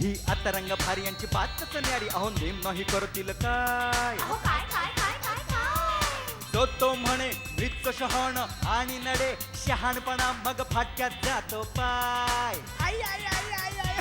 ही आता रंग भारी यांची बातच न्यारी अहो नेम नाही करतील काय तो तो म्हणे मृत शहाण आणि नडे शहाणपणा मग फाटक्यात जातो पाय आई, आई, आई, आई, आई,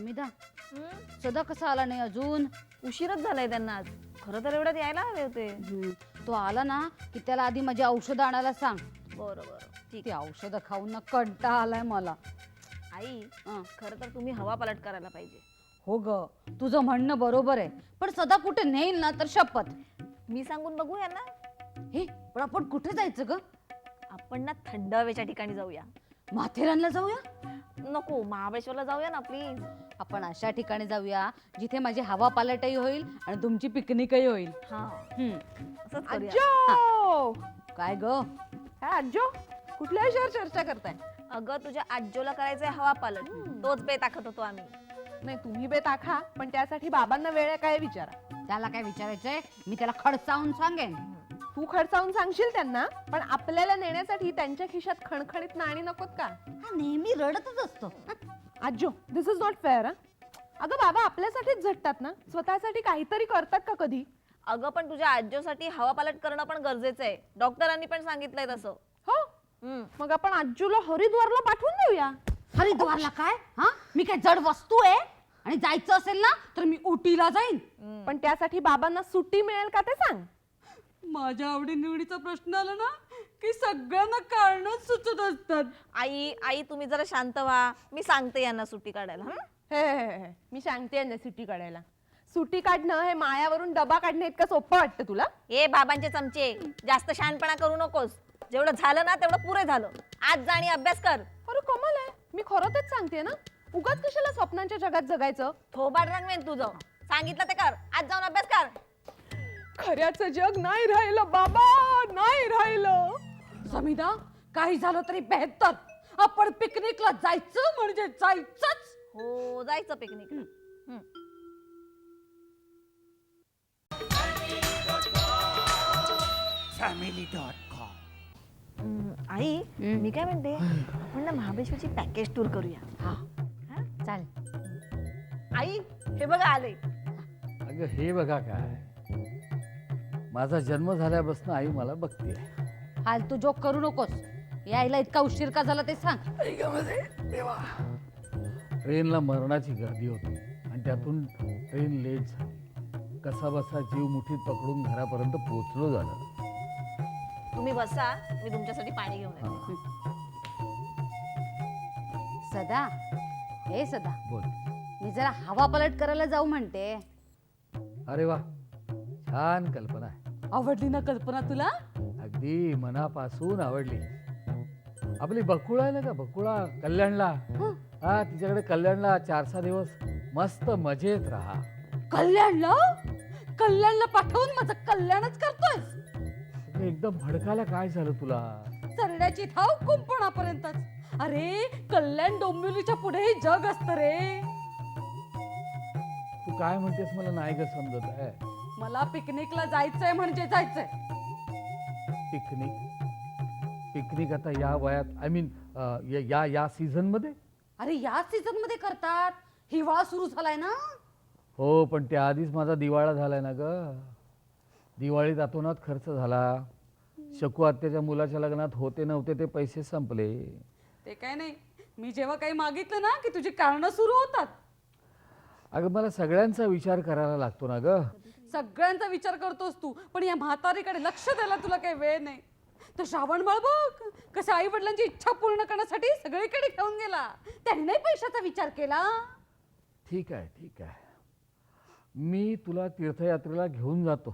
शमिदा सदा कसा आला नाही अजून? उशीरच झालाय त्यांना आज. खरं तर एवढ्यात यायला हवे होते. हम्म, तो आला ना की त्याला आधी माझी औषधं आणायला सांग. बरं बरं. ठीक. ती औषधं खाऊन ना कंटाळा आलाय मला. आई हं. खरं तर तुम्ही हवा पालट करायला पाहिजे. हो ग तुझं म्हणणं बरोबर आहे. पण सदा कुठे नेईल ना तर शपथ. मी सांगून बघू यांना. हे पण आपण कुठे जायचं ग? आपण ना थंड हवेच्या ठिकाणी जाऊया. माथेरानला जाऊया? नको महाबळेश्वरला जाऊया ना प्लीज आपण अशा ठिकाणी जाऊया जिथे माझी हवा पालटही होईल आणि तुमची पिकनिकही होईल. हा. हम्म, असंच करूया. आजो काय ग? काय आजो कुठल्या विषयावर चर्चा करताय? अगं तुझ्या आजोला करायचंय हवा पालट. तोच बे टाकत होतो आम्ही. नाही तुम्ही बेत आखा पण त्यासाठी बाबांना वेळ आहे काय विचारा. त्याला काय विचारायचंय? मी त्याला खडसावून सांगेन. तू खर्चावून सांगशील त्यांना पण आपल्याला नेण्यासाठी त्यांच्या खिशात खणखणीत नाणी नकोत का? हा नेहमी रडतच असतो. आजो दिस इज नॉट फेअर अगं बाबा आपल्यासाठीच झटतात ना? स्वतःसाठी काहीतरी करतात का कधी? अगं पण तुझ्या आजोसाठी हवा पालट करणं पण गरजेचं आहे. डॉक्टरांनी पण सांगितलंय तसं. हो? हम्म. मग आपण आजूला हरिद्वारला पाठवून देऊया. हरिद्वारला काय? हा? मी काय जड वस्तू आहे? आणि जायचं असेल ना तर मी उटीला जाईन. पण त्यासाठी बाबांना सुट्टी मिळेल का ते सांग. माझ्या आवडी निवडीचा प्रश्न आला ना की सगळ्यांना कारणच सुचत असतात. आई आई तुम्ही जरा शांत व्हा. मी सांगते यांना सुट्टी काढायला हं? हे हे, हे, हे. मी सांगते ना सुट्टी काढायला. सुट्टी काढणं हे मायावरून डबा काढणं इतकं सोपं वाटतं तुला? ए बाबांचे चमचे जास्त शहाणपणा करू नकोस. जेवढं झालं ना तेवढं पुरे झालं. आज जा आणि अभ्यास कर. अरे कमाल आहे. मी खरं तेच सांगते ना उगाच कशाला स्वप्नांच्या जगात जगायचं? थोबाड रंगवेन तुझं. सांगितलं ते कर. आज जाऊन अभ्यास कर. खऱ्याचं जग नाही राहिलं बाबा नाही राहिलं. समिधा काही झालं तरी बेहतर आपण पिकनिकला जायचं म्हणजे जायचंच. हो जायचं पिकनिक. फॅमिली डॉट कॉम आई मी काय म्हणते? आपण ना महाबळेश्वरची पॅकेज टूर करूया. हा. चाल आई हे बघा आले. अगं हे बघा काय. माझा जन्म झाल्यापासून आई मला बघते फालतू जोक करू नकोस. यायला इतका उशीर का झाला ते सांग. ट्रेनला मरणाची गर्दी होती आणि त्यातून ट्रेन लेट झाली. कसा बसा जीव मुठीत पकडून घरापर्यंत पोचलो झालं. तुम्ही बसा मी तुमच्यासाठी पाणी घेऊन येते. सदा हे सदा बोल. मी जरा हवा पलट करायला जाऊ म्हणते. अरे वा छान कल्पना आहे. आवडली ना कल्पना तुला? अगदी मनापासून आवडली. आपली बकुळा आहे ना का बकुळा कल्याणला. हा. तिच्याकडे कल्याणला चार सहा दिवस मस्त मजेत राहा. कल्याणला? कल्याणला पाठवून माझं कल्याणच करतोय अगं, एकदम भडकायला काय झालं तुला? चरण्याची थाव कुंपणापर्यंतच. अरे कल्याण डोंबिवलीच्या पुढेही जग असत रे. तू काय म्हणतेस मला नाही का समजत आहे मला पिकनिकला जायचंय म्हणजे जायचंय. पिकनिक? पिकनिक आता या वयात आय मीन या या सीझनमध्ये अरे या सीझनमध्ये करतात. हिवाळा सुरू झालाय ना? हो पण त्याआधीच माझा दिवाळा झालाय ना ग. दिवाळीत अतोनात खर्च झाला. शकू आत्याच्या मुलाच्या लग्नात होते नव्हते ते पैसे संपले. ते काय नाही. मी जेव्हा काही मागितलं ना की तुझी कारणं सुरू होतात. अगं मला सगळ्यांचा विचार करायला लागतो ना ग. सगळ्यांचा विचार करतोस तू पण या म्हातारीकडे लक्ष द्यायला तुला काही वेळ नाही. तर श्रावण बाळ बघ कशा आई वडिलांची इच्छा पूर्ण करण्यासाठी सगळीकडे घेऊन गेला. त्यांनी नाही पैशाचा विचार केला? ठीक आहे ठीक आहे. मी तुला तीर्थयात्रेला घेऊन जातो.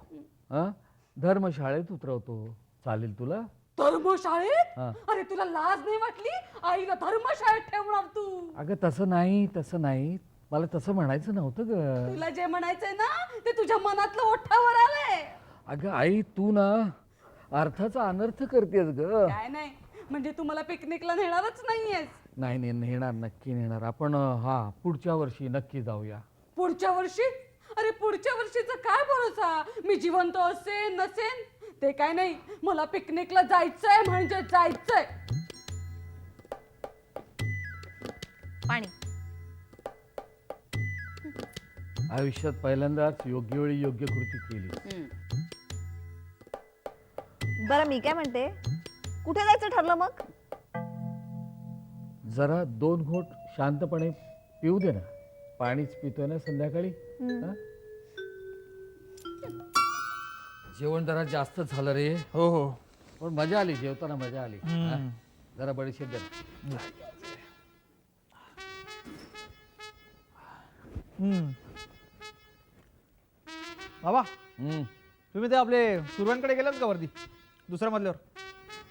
हा? धर्मशाळेत उतरवतो. चालेल तुला? धर्मशाळेत? हा. अरे तुला लाज नाही वाटली? आईला धर्मशाळेत ठेवणार तू. अगं तसं नाही तसं नाही. मला तसं म्हणायचं नव्हतं ग. तुला जे म्हणायचंय ना ते तुझ्या मनातलं ओठावर आलंय. अगं आई तू ना अर्थाचा अनर्थ करतेस ग. काय नाही म्हणजे तू मला पिकनिकला नेणारच नाहीयेस. नाही नाही नेणार नक्की नेणार. आपण हा पुढच्या वर्षी नक्की जाऊया. पुढच्या वर्षी? अरे पुढच्या वर्षीचा काय भरोसा? मी जिवंत असेन नसेन? ते काय नाही मला पिकनिकला जायचंय म्हणजे जायचंय. पाणी. आयुष्यात पहिल्यांदाच योग्य वेळी योग्य कृती केली. बरं मी काय म्हणते? कुठे जायचं ठरलं मग? जरा दोन घोट शांतपणे पिऊ दे ना. पाणीच पितोय ना संध्याकाळी? हा? जेवण जरा जास्त झालं रे. हो हो. पण मजा आली जेवताना मजा आली. हा? जरा बडीशेप दे ना. बाबा हम्म. तुम्ही ते आपले सुरव्यांकडे गेलात का वरती? दुसऱ्या मधल्यावर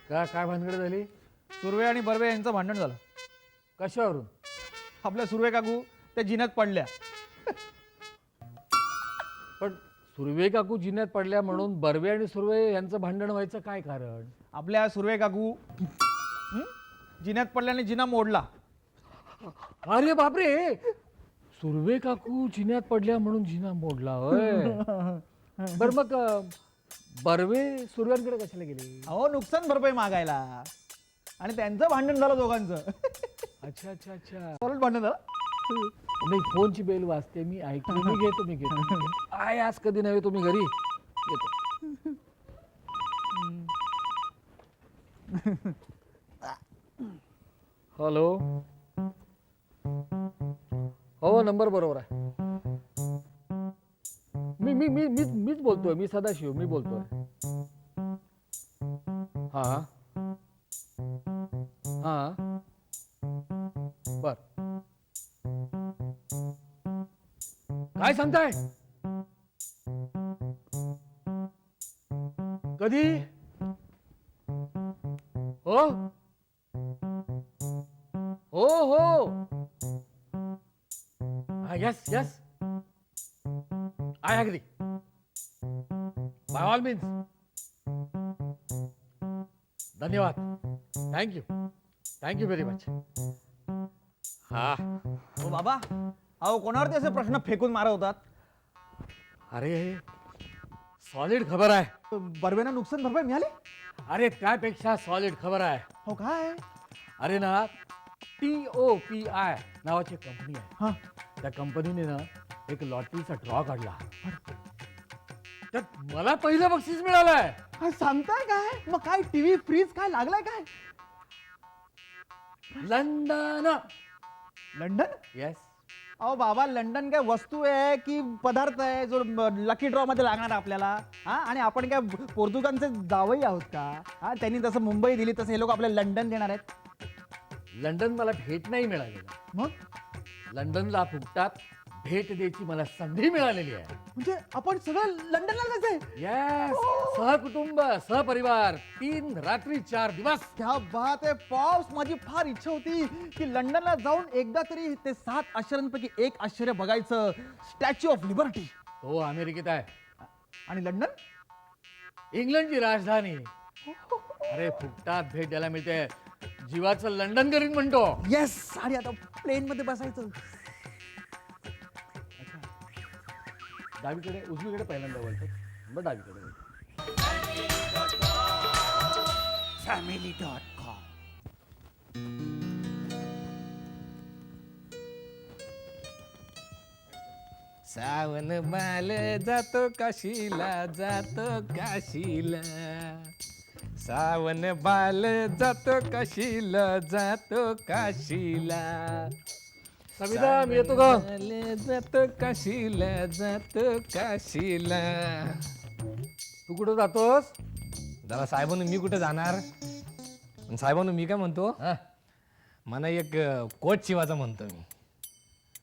का काय भानगड झाली? सुर्वे आणि बर्वे यांचं भांडण झालं. कशावरून? आपल्या सुर्वे काकू त्या जिन्यात पडल्या. पण सुर्वे काकू जिन्यात पडल्या म्हणून बर्वे आणि सुर्वे यांचं भांडण व्हायचं काय कारण? आपल्या सुर्वे काकू हं? जिन्यात पडल्याने जिना मोडला. अरे बापरे! सुर्वे काकू जिन्यात पडल्या म्हणून जिना मोडला होय. बर मग अं, बर्वे सुर्व्यांकडे कशाला गेले? अहो नुकसान भरपाई मागायला. आणि त्यांचं भांडण झालं दोघांचं. अच्छा अच्छा अच्छा. परत भांडण झालं. नाही फोनची बेल वाजते मी ऐकतो मी घेतो मी घेतो. मी घेतो. आय आज कधी नव्हे तुम्ही घरी? येतो. हॅलो हो, हो नंबर बरोबर आहे. मी मी मी मीच मीच बोलतोय मी सदाशिव मी बोलतोय. हा हा. बर. काय सांगताय? कधी? हो? हो हो. Yes yes I agree by all means धन्यवाद. Thank you thank you very much हा. हो बाबा अहो कोणावरती असे प्रश्न फेकून मारवतात अरे सॉलिड खबर आहे. बर्वेना नुकसान भरपाई मिळाली? अरे त्यापेक्षा सॉलिड खबर आहे. हो काय? अरे ना टी ओ पी आय नावाची कंपनी आहे. हा. त्या कंपनीने ना एक लॉटरीचा ड्रॉ काढला. त्यात मला पहिलं बक्षीस मिळालंय. काय सांगताय काय? मग काय टीव्ही फ्रीज काय लागलाय काय? लंडन. लंडन? येस अहो बाबा लंडन काय वस्तू आहे की पदार्थ आहे जो लकी ड्रॉ मध्ये लागणार आपल्याला? हा आणि आपण काय पोर्तुगालचे जावई आहोत का? हा त्यांनी जसं मुंबई दिली तसं हे लोक आपल्याला लंडन देणार आहेत. लंडन मला भेट नाही मिळालेलं. मग? लंडनला फुकटात भेट द्यायची मला संधी मिळालेली आहे. म्हणजे आपण सगळं लंडनला जायचंय? येस सहकुटुंब सहपरिवार तीन रात्री चार दिवस. क्या बात आहे पॉप्स माझी फार इच्छा होती की लंडनला जाऊन एकदा तरी ते सात आश्चर्यांपैकी एक आश्चर्य बघायचं. स्टॅच्यू ऑफ लिबर्टी तो अमेरिकेत आहे. आणि लंडन? इंग्लंडची राजधानी. अरे फुकटात भेट द्यायला मिळते. जीवाचं लंडन करीन म्हणतो. येस आणि आता प्लेन मध्ये बसायचं डावीकडे उजवीकडे पहिल्यांदा वळतात मग डावीकडे वळतात. फॅमिली डॉट कॉम सावन बाल जातो काशीला जातो काशीला. सावन बाल जातो काशीला जातो काशीला. सविता मी येतो का? बाल जातो काशीला जातो काशीला. तू कुठं जातोस? जरा साहेबांनो मी कुठे जाणार? पण साहेबांनो मी काय म्हणतो? हा? मला एक अं, कोट शिवायचा म्हणतो मी.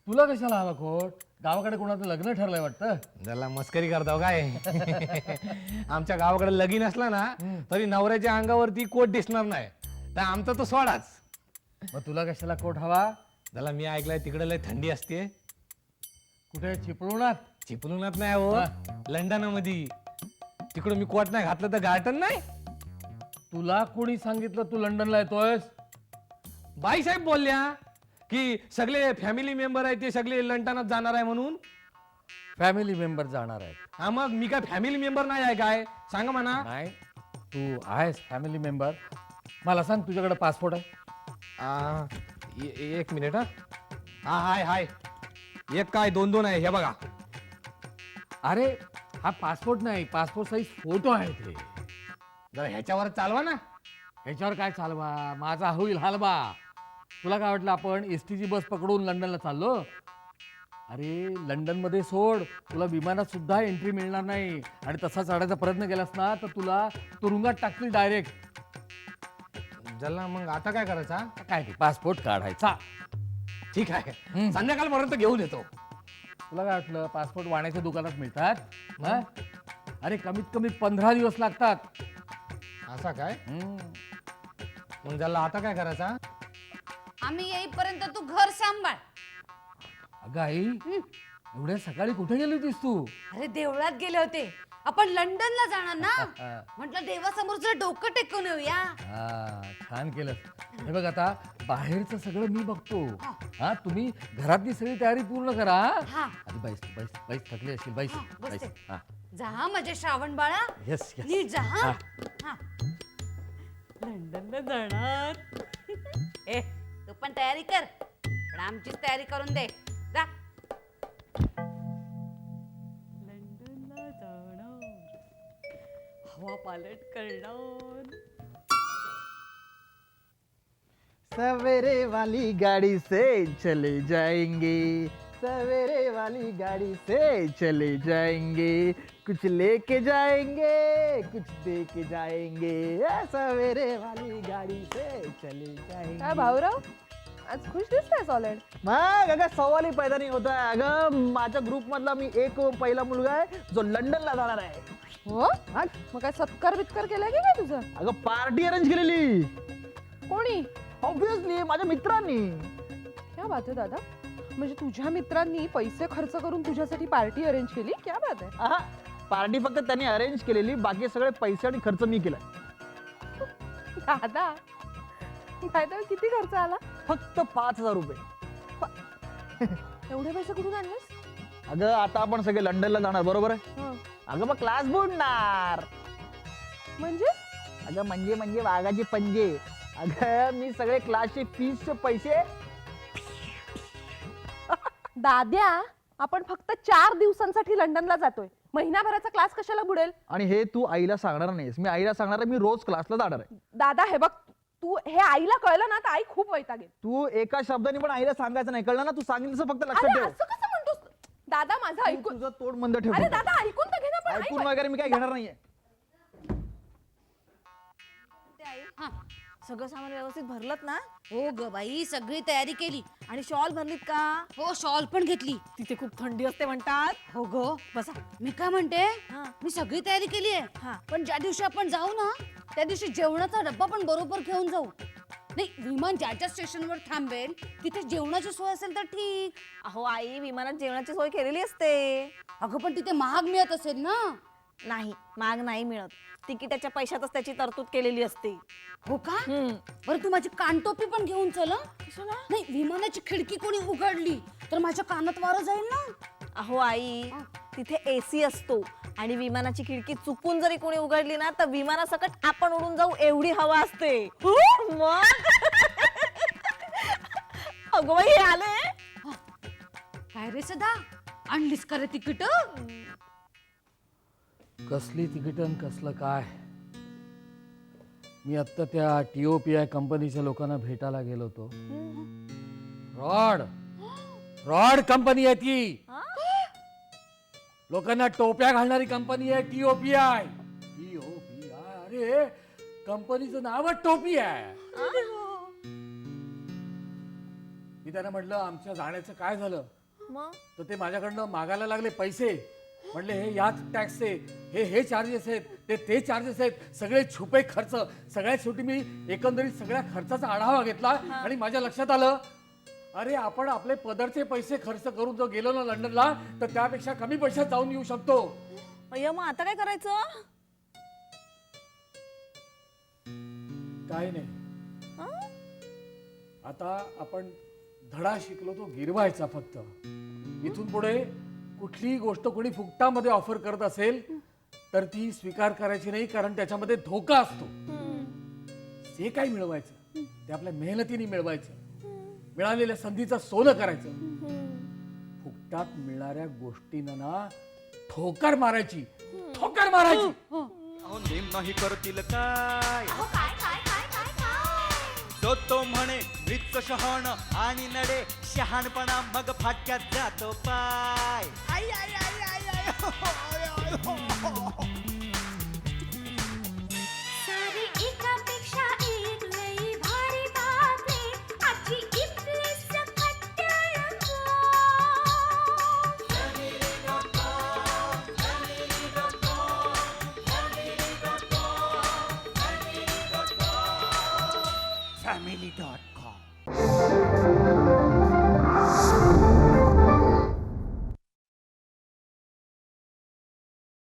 तुला कशाला हवा कोट? गावाकडे कोणाचं लग्न ठरलंय वाटतं? त्याला मस्करी करताव काय? आमच्या गावाकडे लगीन असला ना तरी नवऱ्याच्या अंगावरती कोट दिसणार नाही. तर आमचा तो सोडाच. मग तुला कशाला कोट हवा? त्याला मी ऐकलंय तिकडे लय थंडी असते. कुठे चिपळूणात? चिपळूणात नाही हो लंडनमध्ये तिकडं मी कोट नाही घातलं तर गार्टन नाही? तुला कोणी सांगितलं तू लंडनला येतोयस? बाई साहेब बोलल्या की सगळे फॅमिली मेंबर आहे ते सगळे लंडनात जाणार आहे म्हणून? फॅमिली मेंबर जाणार आहेत. हा मग मी काय फॅमिली मेंबर नाही आहे काय? सांगा म्हणा. नाही तू आहेस फॅमिली मेंबर मला सांग तुझ्याकडे पासपोर्ट आहे. आ, ए- एक मिनिट हा. हा हाय हाय. एक काय दोन दोन आहे हे बघा. अरे हा पासपोर्ट नाही पासपोर्ट साईज फोटो आहे ते. जरा ह्याच्यावर चालवा ना. ह्याच्यावर काय चालवा? माझा होईल हलवा. तुला काय वाटलं आपण एस ची बस पकडून लंडनला चाललो? अरे लंडनमध्ये सोड. तुला विमानात सुद्धा एंट्री मिळणार नाही. आणि तसा चढायचा प्रयत्न केलास ना तर तुला तुरुंगात टाकतील डायरेक्ट जल्ला मग आता काय करायचा काय ते पासपोर्ट काढायचा. ठीक आहे. संध्याकाळपर्यंत घेऊन येतो. तुला काय वाटलं पासपोर्ट वाण्याच्या दुकानात मिळतात? हा? अरे कमीत कमी पंधरा दिवस लागतात. असा काय? हम्म. मग जल्ला आता काय करायचा आम्ही येईपर्यंत तू घर सांभाळ. अगं आई एवढ्या सकाळी कुठे गेली होतीस तू? अरे देवळात गेले होते. आपण लंडनला जाणार ना? हा. म्हटलं देवासमोरचं डोकं टेकून येऊया. हा छान केलं हे बघ आता बाहेरचं सगळं मी बघतो. हा. तुम्ही घरातली सगळी तयारी पूर्ण करा. हा? बैस बैस बैस थकली असतील बैस हा. हा. जा हा माझे श्रावण बाळा. येस येस नीट जा हा. हा. लंडनला जाणार. ए पण तयारी कर. पण आमचीच तयारी करून दे. जा. लंडनला जाणार. हवा पालट करणार. सवेरे वाली गाड़ी से चले जाएंगे। सवेरे वाली गाड़ी से चले जाएंगे। कुछ लेके जाएंगे कुछ दे के जाएंगे। ए, सवेरे वाली गाड़ी से चले काय जाएंगे। भाऊराव? आज खुश दिसताय सॉलिड मग अगं सवाल ही पैदा नाही होत आहे अगं माझ्या ग्रुप मधला मी एक पहिला मुलगा आहे जो लंडनला जाणार आहे. हो? हा? मग काय सत्कार बित्कार केला की काय तुझं? अगं पार्टी अरेंज केलेली. कोणी? ऑब्विसली माझ्या मित्रांनी. क्या बात आहे दादा? म्हणजे तुझ्या मित्रांनी पैसे खर्च करून तुझ्यासाठी पार्टी अरेंज केली? क्या बात आहे आहा पार्टी फक्त त्यांनी अरेंज केलेली बाकी सगळे पैसे आणि खर्च मी केला दादा किती खर्च आला? फक्त पाच हजार रुपये. एवढे पैसे कुठून आणलेस? अगं आता आपण सगळे लंडनला जाणार बरोबर आहे? हं. अगं मग क्लास बुडणार. म्हणजे? अगं म्हणजे म्हणजे वाघाचे पंजे. अगं मी सगळे क्लासचे फीसचे पैसे दाद्या आपण फक्त चार दिवसांसाठी लंडनला जातोय. महिनाभराचा क्लास कशाला बुडेल? आणि हे तू आईला सांगणार नाहीस. मी आईला सांगणार आहे मी रोज क्लासला जाणार आहे. दादा हे बघ तू हे आईला कळलं ना तर आई खूप वैतागेल तू एका शब्दाने पण आईला सांगायचं नाही. कळलं ना? तू सांगितलं फक्त लक्षात अरे ठेव. असं कसं म्हणतोस? दादा माझं तू ऐकून तुझं तोड मंद ठेव अरे. दादा ऐकून तर घे ना पण ऐकून आई- वगैरे मी काय घेणार नाहीये. हा. सगळं सामान व्यवस्थित भरलत ना? हो ग बाई सगळी तयारी केली. आणि शॉल भरलीत का? हो शॉल पण घेतली. तिथे खूप थंडी असते म्हणतात. हो ग. बसा. मी काय म्हणते? हा. मी सगळी तयारी केली आहे. हा. पण ज्या दिवशी आपण जाऊ ना त्या दिवशी जेवणाचा डब्बा पण बरोबर घेऊन जाऊ. नाही विमान ज्या ज्या स्टेशनवर थांबेल तिथे जेवणाची सोय असेल तर ठीक. अहो आई विमानात जेवणाची सोय केलेली असते. अगं पण तिथे महाग मिळत असेल ना. नाही माग नाही मिळत. तिकिटाच्या पैशातच त्याची तरतूद केलेली असते. हो का? हम्म. बरं तू माझी कानटोपी पण घेऊन चल हं? नाही विमानाची खिडकी कोणी उघडली तर माझ्या कानात वारं जाईल ना? अहो आई तिथे एसी असतो आणि विमानाची खिडकी चुकून जरी कोणी उघडली ना तर विमानासकट आपण उडून जाऊ एवढी हवा असते. मग? अगो बाई, हे आले काय रे सदा? आणलीस का रे तिकीट? कसली तिकीटन कसलं काय? मी आत्ता त्या टी आय कंपनीच्या लोकांना भेटायला गेलो होतो. फ्रॉड फ्रॉड कंपनी आहे ती. लोकांना टोप्या घालणारी कंपनी आहे टीओपीआय टीओपीआय अरे कंपनीचं नावच टोपी आहे. त्यांना म्हटलं आमच्या जाण्याचं काय झालं? मग? तर ते माझ्याकडनं मागायला लागले पैसे. म्हणले हे याच टॅक्सचे हे हे चार्जेस आहेत ते ते चार्जेस आहेत. सगळे छुपे खर्च सगळ्यात शेवटी मी एकंदरीत सगळ्या खर्चाचा आढावा घेतला आणि माझ्या लक्षात आलं अरे आपण आपले पदरचे पैसे खर्च करून जर गेलो ना लंडनला तर त्यापेक्षा कमी पैशात जाऊन येऊ शकतो. अय्या मग आता काय करायचं? काय नाही? आता आपण धडा शिकलो तो गिरवायचा फक्त. इथून पुढे कुठलीही गोष्ट कोणी फुकटामध्ये ऑफर करत असेल तर ती स्वीकार करायची नाही कारण त्याच्यामध्ये धोका असतो. जे काही मिळवायचं ते आपल्या मेहनतीने मिळवायचं मिळालेल्या संधीचं सोनं करायचं. फुकटात मिळणाऱ्या गोष्टींना ना ठोकर मारायची ठोकर मारायची. अहो नेम नाही करतील काय? अहो काय काय काय काय काय? तो तो म्हणे मृत शहाण आणि नडे. शहाणपणा मग फाटक्यात जातो पाय. आई, आई, आई, आई, आई,